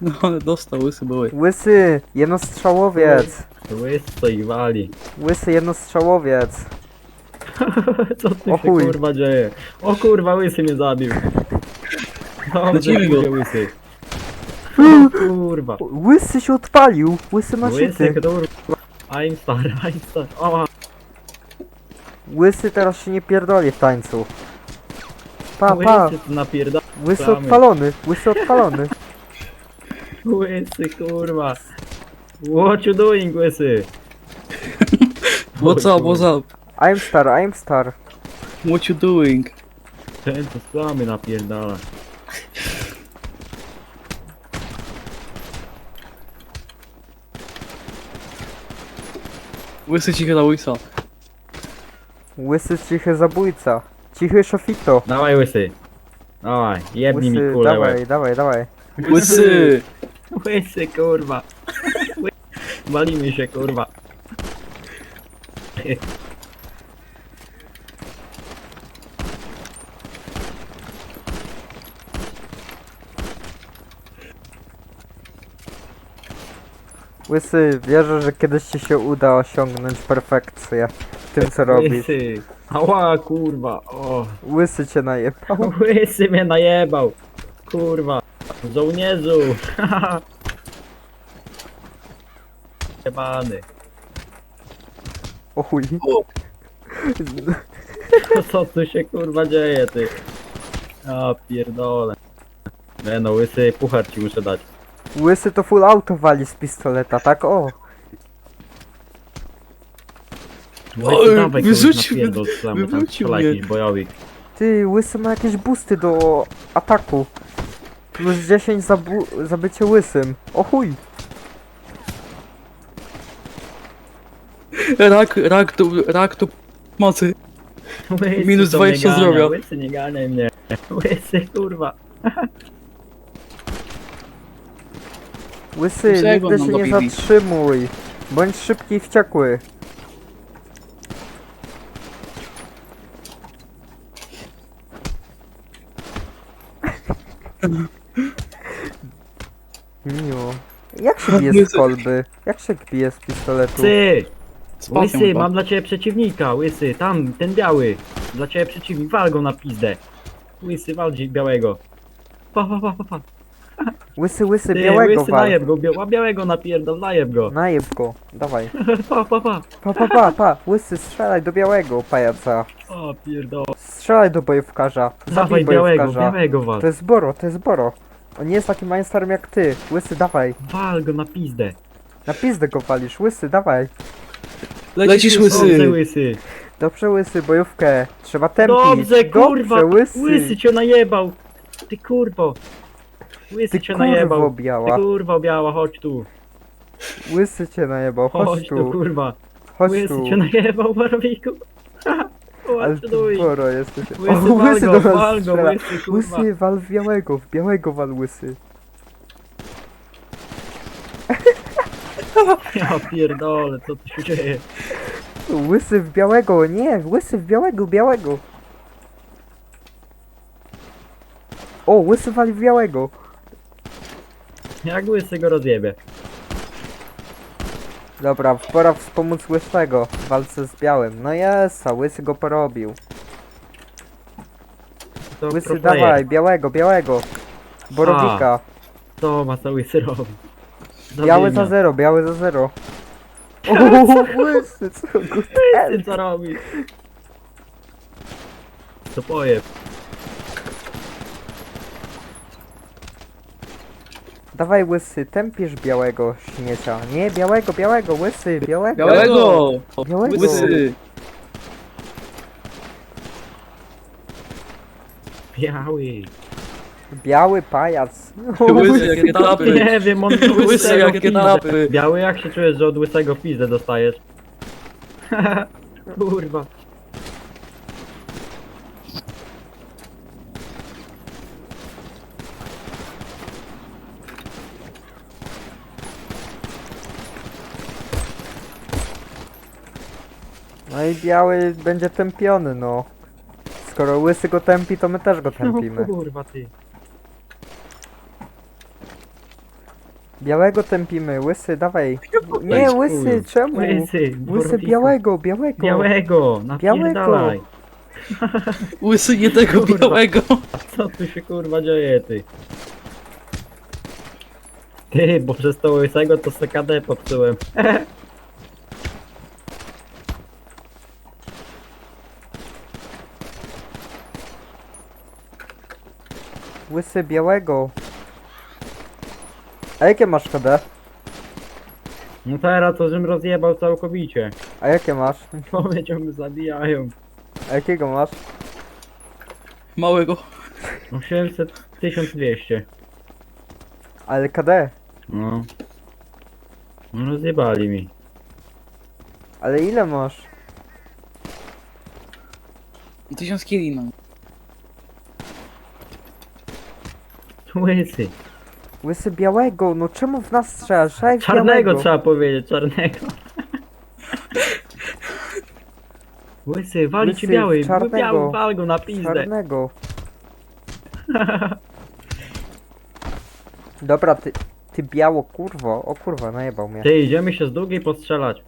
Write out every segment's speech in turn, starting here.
No ale dostał łysy były. Łysy, jednostrzałowiec. Łysy ich wali. Łysy, jednostrzałowiec. Co tu O się chuj. kurwa dzieje? O kurwa, łysy mnie zabił. Dobrze, Lecimy go. idzie łysy. O kurwa. Łysy się odpalił. Łysy ma Łysy, cheaty. kurwa. I'm star, I'm star. O, Łysy teraz się nie pierdoli w tańcu. Pa, pa. łysy tu napierda... Łysy Samy. odpalony. Łysy odpalony. Łysy, kurwa. What you doing, łysy? What's up, what's up? I'm star, I'm star. What you doing? Ten to samy napierdala. Łysy cichy na łysa. Łysy cichy zabójca. Cichy szofito. Dawaj, łysy. Dawaj, jebnij mi Łysy, kulę łeb. dawaj, dawaj, dawaj. Łysy! Łysy, kurwa. Walimy się, kurwa. Łysy, wierzę, że kiedyś ci się uda osiągnąć perfekcję w tym co robisz. Łysy. Ała, kurwa. O. Łysy cię najebał. Łysy mnie najebał. Kurwa. Żołnierzu. Jebany. O chuj. Co tu się kurwa dzieje, ty? A pierdole. Nie no, łysy puchar ci muszę dać. Łysy to full auto wali z pistoleta, tak o. Łysy, Oj, dawaj wyrzuć- strzelamy tam mnie. jakiś bojowik. Ty, łysy ma jakieś boosty do ataku. Plus 10 za, za bycie łysym. O chuj. Rak, rak to, rak to mocy. Łysy Minus to mnie 20 gania, zdrowia. Łysy nie ganiaj mnie. Łysy kurwa. Łysy, Czego nigdy się nie bibi? zatrzymuj. Bądź szybki i wściekły. Miło. Jak się bije z kolby? Jak się bije z pistoletu? Łysy! Spasem Łysy, mam dla ciebie przeciwnika, łysy, tam, ten biały. Dla ciebie przeciwnik, wal go na pizdę. Łysy, wal dzi- białego. Pa, pa, pa, pa, pa. Łysy, łysy, Ty, białego łysy, wal. najeb go, bia- białego napierdol, najeb go. Najeb go, dawaj. Pa, pa, pa. Pa, pa, pa, pa. Łysy, strzelaj do białego, pajaca. O pierdol. Strzelaj do bojówkarza. Dawaj Zabij białego, bojówkarza. białego wal. To jest Boro, to jest Boro. On nie jest takim majstorem jak ty. Łysy, dawaj. Wal go na pizdę. Na pizdę go walisz. Łysy, dawaj. Lecisz Dobrze, łysy. łysy. Dobrze, łysy, bojówkę. Trzeba tempić. Dobrze, kurwa. Dobrze, łysy. Łysy cię najebał. Ty kurwo. Łysy Ty cię kurwo najebał. Ty biała. kurwo biała, chodź tu. Łysy cię najebał. Chodź Chodź tu, tu. kurwa. Chodź Łysy tu. cię najebał, barowiku. Ale ty tu. Boro jesteś. Łysy, wal do nas go, strzela. łysy, kurwa. Łysy, wal w białego. W białego wal łysy. Ja pierdolę, co tu się dzieje? Łysy w białego. Nie, łysy w białego, białego. O, łysy wali w białego. Jak łysy go rozjebie? Dobra, pora wspomóc łysego w walce z białym. No jest, a łysy go porobił. To Łysy pro player. dawaj, białego, białego. Borowika. To ma co łysy robi. Biały za zero, biały za zero. O, łysy, co go Ty co robi? To pojeb. Dawaj łysy, tępisz białego śmiecia. Nie, białego, białego, łysy, białego. Białego! Białego. Łysy! Biały. Biały pajac. Łysy jakie tapy! Nie wiem, on Łysy jakie tapy! Biały, jak się czujesz, że od łysego pizdę dostajesz? Kurwa. No i biały będzie tępiony, no. Skoro łysy go tępi, to my też go No tępimy. kurwa ty. Białego tępimy, łysy, dawaj. Nie, łysy, chuj. czemu? Łysy, Łysy Borowicku. białego, białego. Białego, napierdalaj. Łysy nie tego Kurwa. białego. Co tu się kurwa dzieje, ty? Ty, bo przez to łysego to SKD popsułem. Łysy białego. A jakie masz HD? No teraz to żem rozjebał całkowicie. A jakie masz? Powiedział, mnie zabijają. A jakiego masz? Małego. 800, 1200. Ale KD. No. No rozjebali mi. Ale ile masz? Tysiąc kili, no. Łysy. Łysy białego, no czemu w nas strzelasz? W Czarnego białego. trzeba powiedzieć, czarnego. Łysy, wali ci Łysy, biały, czarnego. biały, wal go na pizdę. Czarnego. Dobra, ty, ty biało, kurwo. O kurwa, najebał mnie. Ty, idziemy się z długiej postrzelać.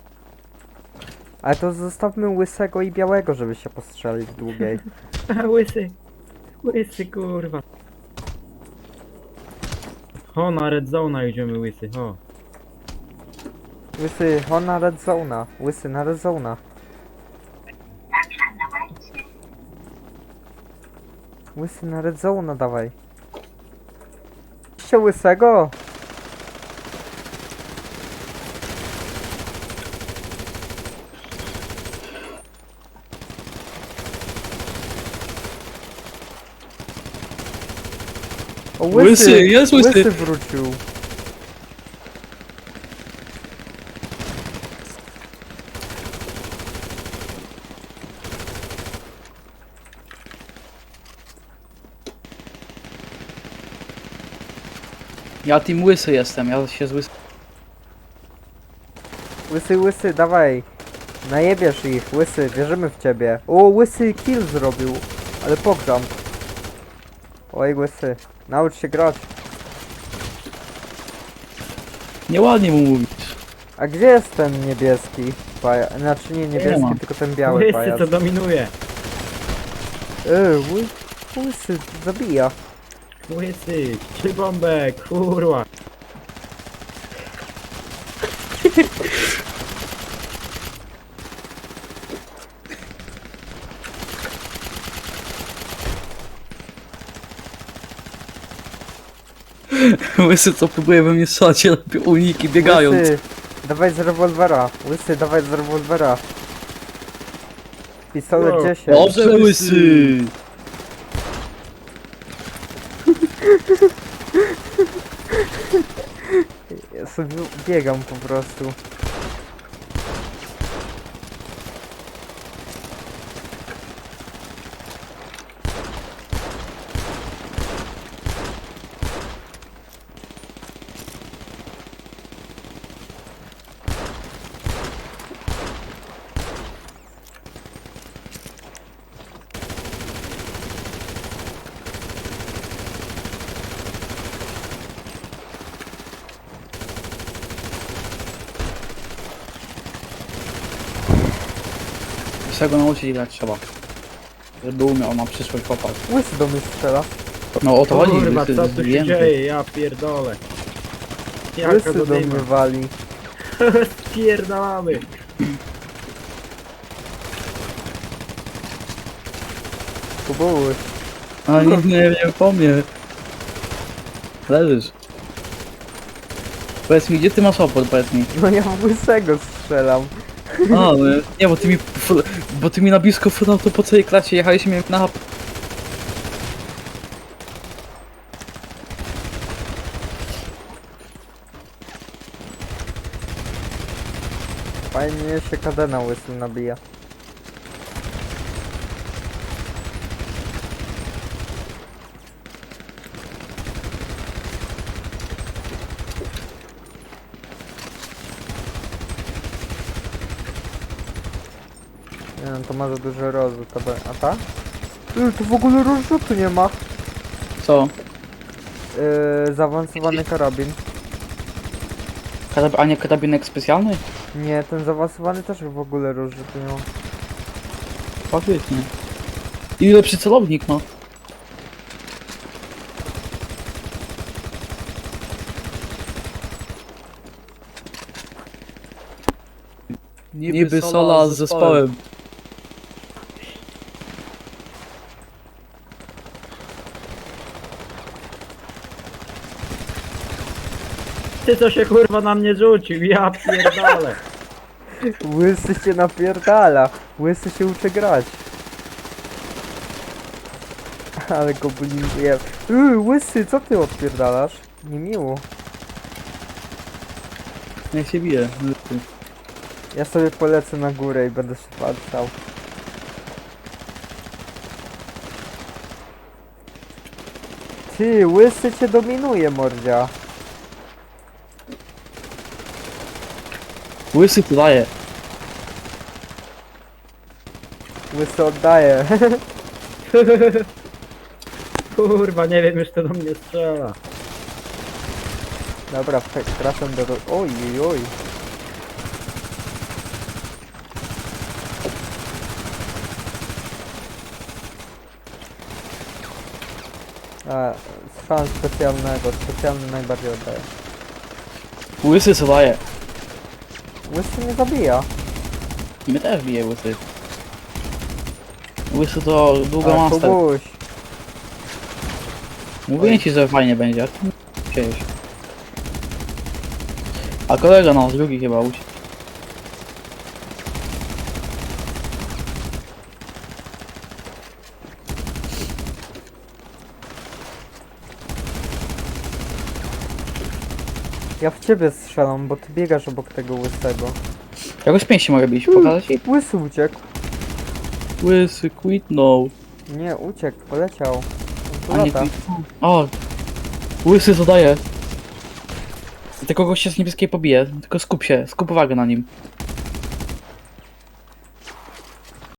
Ale to zostawmy łysego i białego, żeby się postrzelić w długiej. Łysy. Łysy, kurwa. Ho, na red zone idziemy, łysy, ho. Łysy, on na red zona. Łysy na red zona. Łysy na red zona, dawaj. Się łysego? O, Łysy, jest łysy. Łysy wrócił. Ja team łysy jestem, ja się z łysy... Łysy, łysy, dawaj. Najebiesz ich, łysy, wierzymy w ciebie. O, łysy kill zrobił, ale pogrzam. Oj, łysy, naucz się grać. Nieładnie mu mówić. A gdzie jest ten niebieski pajac? Znaczy nie niebieski, ma. tylko ten biały Łysy pajac. to dominuje. Yy, ły, łysy, zabija. Łysy, trzy bombę, kurwa. Łysy co próbuje we mnie strzelać, ja robię uniki biegając. Łysy, dawaj z rewolwera. Łysy, dawaj z rewolwera. Pistolet Wow. 10. Dobrze łysy! Ja sobie biegam po prostu. Trzeba go nauczyć grać trzeba. Żeby umiał na przyszłość chłopak. Łysy do mnie strzela. No o to chodzi, Kurwa, łysy co tu się zdjęty. dzieje, ja pierdolę. Jaka Łysy to do mnie dyma. wali. Spierdalamy. Kubuły. A nie, nie, nie po mnie. Leżysz. Powiedz mi, gdzie ty masz opór, powiedz mi. No ja w łysego strzelam. A, no, nie, bo ty mi, bo ty mi na blisko flał, to po całej klacie jechaliśmy na... Fajnie się KD na łysym nabija. Nie wiem, to ma za duży rozrzut, to be- a ta? Yy, tu w ogóle rozrzutu nie ma. Co? Yy, zaawansowany karabin. Karab a nie karabinek specjalny? Nie, ten zaawansowany też w ogóle róży tu miał. Faktycznie. I lepszy celownik ma. Niby sola z zespołem. Ty co się kurwa na mnie rzucił, ja pierdolę. Łysy się napierdala. Łysy się uczy grać. Ale go bullyinguje. Yy, łysy, co ty odpierdalasz? Niemiło. Niech się bije. Ja sobie polecę na górę i będę się patrzał. Ty, łysy cię dominuje, mordzia. Łysy tu daje. Łysy oddaje. Kurwa, nie wiem już kto do mnie strzela. Dobra, wkraczam do... Oj, oj, oj. A, strzał specjalnego, specjalny najbardziej oddaje. Łysy co daje. Łysy nie zabija. I mnie też bije łysy. Łysy to długo A, master. Kubuś. Mówiłem ci, że fajnie będzie, a ty nie chciałeś. A kolega no, drugi chyba uciekł. Ja w ciebie strzelam, bo ty biegasz obok tego łysego. Jakoś pięści mogę bić, pokazać ci? Łysy uciekł. Łysy quitnął. Nie, uciekł, poleciał. On tu A nie lata. quitnął. O! Łysy zadaje. Tylko gościa z niebieskiej pobije, tylko skup się, skup uwagę na nim.